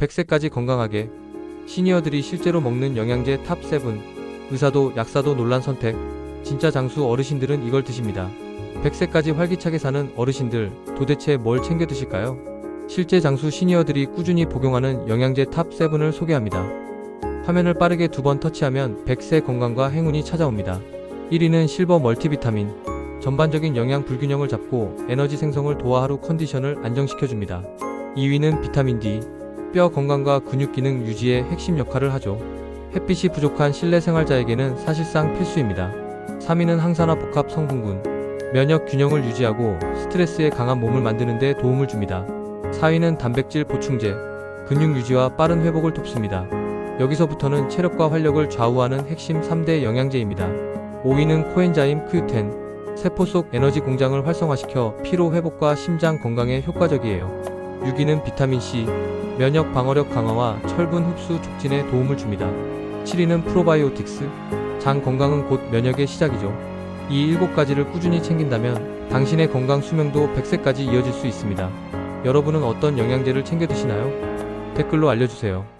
100세까지 건강하게 시니어들이 실제로 먹는 영양제 탑7 의사도 약사도 논란 선택 진짜 장수 어르신들은 이걸 드십니다. 100세까지 활기차게 사는 어르신들 도대체 뭘 챙겨 드실까요? 실제 장수 시니어들이 꾸준히 복용하는 영양제 탑7을 소개합니다. 화면을 빠르게 두 번 터치하면 100세 건강과 행운이 찾아옵니다. 1위는 실버 멀티비타민. 전반적인 영양 불균형을 잡고 에너지 생성을 도와 하루 컨디션을 안정시켜줍니다. 2위는 비타민 D. 뼈 건강과 근육 기능 유지에 핵심 역할을 하죠. 햇빛이 부족한 실내 생활자에게는 사실상 필수입니다. 3위는 항산화 복합 성분군. 면역 균형을 유지하고 스트레스에 강한 몸을 만드는 데 도움을 줍니다. 4위는 단백질 보충제. 근육 유지와 빠른 회복을 돕습니다. 여기서부터는 체력과 활력을 좌우하는 핵심 3대 영양제입니다. 5위는 코엔자임 Q10. 세포 속 에너지 공장을 활성화시켜 피로 회복과 심장 건강에 효과적이에요. 6위는 비타민 C. 면역 방어력 강화와 철분 흡수 촉진에 도움을 줍니다. 7위는 프로바이오틱스. 장 건강은 곧 면역의 시작이죠. 이 7가지를 꾸준히 챙긴다면 당신의 건강 수명도 100세까지 이어질 수 있습니다. 여러분은 어떤 영양제를 챙겨 드시나요? 댓글로 알려주세요.